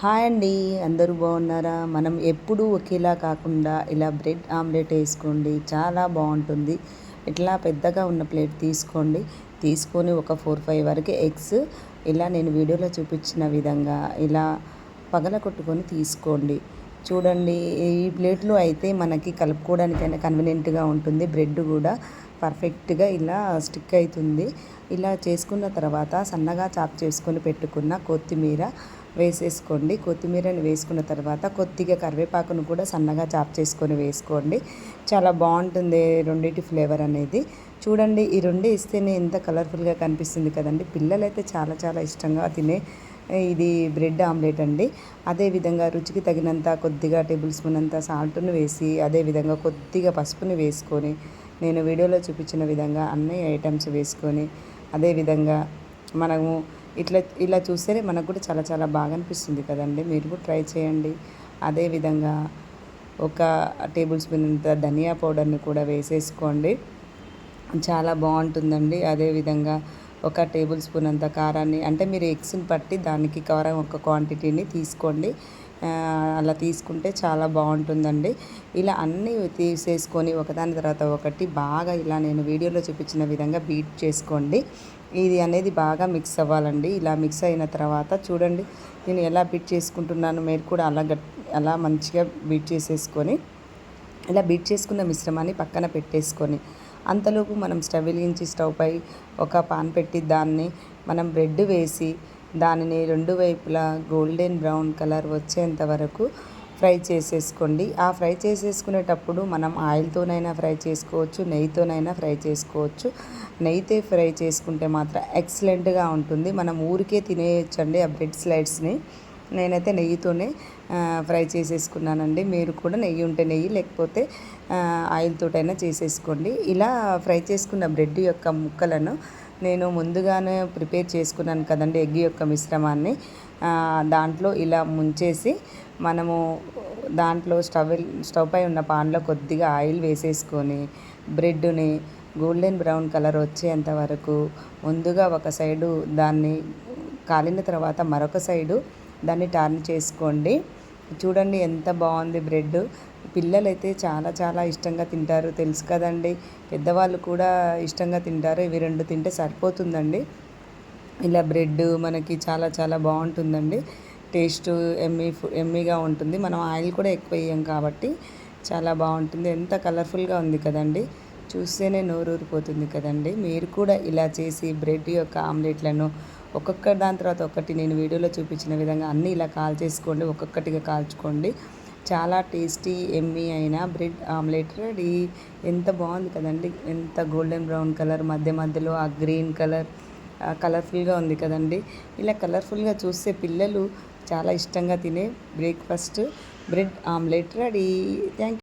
Hi అండి అందరూ బాగున్నారా? మనం ఎప్పుడూ ఒకేలా కాకుండా ఇలా బ్రెడ్ ఆమ్లెట్ వేసుకోండి చాలా బాగుంటుంది. ఇట్లా పెద్దగా ఉన్న ప్లేట్ తీసుకోండి. తీసుకొని ఒక ఫోర్ ఫైవ్ వరకు ఎగ్స్ ఇలా నేను వీడియోలో చూపించిన విధంగా ఇలా పగల కొట్టుకొని తీసుకోండి. చూడండి ఈ ప్లేట్లో అయితే మనకి కలుపుకోవడానికైనా కన్వీనియంట్గా ఉంటుంది. బ్రెడ్ కూడా పర్ఫెక్ట్గా ఇలా స్టిక్ అవుతుంది. ఇలా చేసుకున్న తర్వాత సన్నగా చాప్ చేసుకొని పెట్టుకున్న కొత్తిమీర వేసేసుకోండి. కొత్తిమీరని వేసుకున్న తర్వాత కొద్దిగా కరివేపాకును కూడా సన్నగా చాప్ చేసుకొని వేసుకోండి. చాలా బాగుంటుంది రెండింటి ఫ్లేవర్ అనేది. చూడండి ఈ రెండు ఇస్తేనే ఎంత కలర్ఫుల్గా కనిపిస్తుంది కదండి. పిల్లలైతే చాలా చాలా ఇష్టంగా తినే ఇది బ్రెడ్ ఆమ్లెట్ అండి. అదేవిధంగా రుచికి తగినంత కొద్దిగా టేబుల్ స్పూన్ అంత సాల్ట్ను వేసి అదేవిధంగా కొద్దిగా పసుపుని వేసుకొని నేను వీడియోలో చూపించిన విధంగా అన్ని ఐటమ్స్ వేసుకొని అదేవిధంగా మనము ఇట్లా ఇలా చూస్తేనే మనకు కూడా చాలా చాలా బాగా అనిపిస్తుంది కదండి. మీరు కూడా ట్రై చేయండి. అదేవిధంగా ఒక టేబుల్ స్పూన్ అంత ధనియా పౌడర్ని కూడా వేసేసుకోండి. చాలా బాగుంటుందండి. అదేవిధంగా ఒక టేబుల్ స్పూన్ అంత కారాన్ని అంటే మీరు ఎగ్స్ని పట్టి దానికి కారం ఒక క్వాంటిటీని తీసుకోండి. అలా తీసుకుంటే చాలా బాగుంటుందండి. ఇలా అన్నీ తీసేసుకొని ఒకదాని తర్వాత ఒకటి బాగా ఇలా నేను వీడియోలో చూపించిన విధంగా బీట్ చేసుకోండి. ఇది అనేది బాగా మిక్స్ అవ్వాలండి. ఇలా మిక్స్ అయిన తర్వాత చూడండి నేను ఎలా బీట్ చేసుకుంటున్నాను మీరు కూడా అలా గట్ అలా మంచిగా బీట్ చేసేసుకొని ఇలా బీట్ చేసుకున్న మిశ్రమాన్ని పక్కన పెట్టేసుకొని అంతలోపు మనం స్టవ్ వెలిగించి స్టవ్ పై ఒక పాన్ పెట్టి దాన్ని మనం బ్రెడ్ వేసి దానిని రెండు వైపులా గోల్డెన్ బ్రౌన్ కలర్ వచ్చేంత వరకు ఫ్రై చేసేసుకోండి. ఆ ఫ్రై చేసేసుకునేటప్పుడు మనం ఆయిల్తోనైనా ఫ్రై చేసుకోవచ్చు నెయ్యితోనైనా ఫ్రై చేసుకోవచ్చు. నెయ్యితే ఫ్రై చేసుకుంటే మాత్రం ఎక్సలెంట్గా ఉంటుంది. మనం ఊరికే తినేయచ్చండి ఆ బ్రెడ్ స్లైడ్స్ని. నేనైతే నెయ్యితోనే ఫ్రై చేసేసుకున్నానండి. మీరు కూడా నెయ్యి ఉంటే నెయ్యి లేకపోతే ఆయిల్తోటైనా చేసేసుకోండి. ఇలా ఫ్రై చేసుకున్న బ్రెడ్ యొక్క ముక్కలను నేను ముందుగానే ప్రిపేర్ చేసుకున్నాను కదండి ఎగ్ యొక్క మిశ్రమాన్ని. దాంట్లో ఇలా ముంచేసి మనము దాంట్లో స్టవ్ స్టవ్ పై ఉన్న పాన్లో కొద్దిగా ఆయిల్ వేసేసుకొని బ్రెడ్ని గోల్డెన్ బ్రౌన్ కలర్ వచ్చేంత వరకు ముందుగా ఒక సైడు దాన్ని కాలిన తర్వాత మరొక సైడు దాన్ని టర్న్ చేసుకోండి. చూడండి ఎంత బాగుంది బ్రెడ్. పిల్లలైతే చాలా చాలా ఇష్టంగా తింటారు. తెలుసు కదండి. పెద్దవాళ్ళు కూడా ఇష్టంగా తింటారు. ఇవి రెండు తింటే సరిపోతుందండి. ఇలా బ్రెడ్ మనకి చాలా చాలా బాగుంటుందండి. టేస్ట్ ఎమ్మీ ఎమ్మీగా ఉంటుంది. మనం ఆయిల్ కూడా ఎక్కువ వేయం కాబట్టి చాలా బాగుంటుంది. ఎంత కలర్ఫుల్గా ఉంది కదండి. చూస్తేనే నోరూరిపోతుంది కదండి. మీరు కూడా ఇలా చేసి బ్రెడ్ యొక్క ఆమ్లెట్లను ఒక్కొక్క దాని తర్వాత ఒకటి నేను వీడియోలో చూపించిన విధంగా అన్నీ ఇలా కాల్ చేసుకోండి ఒక్కొక్కటిగా కాల్చుకోండి. చాలా టేస్టీ ఎమ్మీ అయిన బ్రెడ్ ఆమ్లెట్ రెడీ. ఎంత బాగుంది కదండి. ఎంత గోల్డెన్ బ్రౌన్ కలర్ మధ్య మధ్యలో ఆ గ్రీన్ కలర్ కలర్ఫుల్గా ఉంది కదండి. ఇలా కలర్ఫుల్గా చూస్తే పిల్లలు చాలా ఇష్టంగా తినే breakfast bread omelette ready. Thank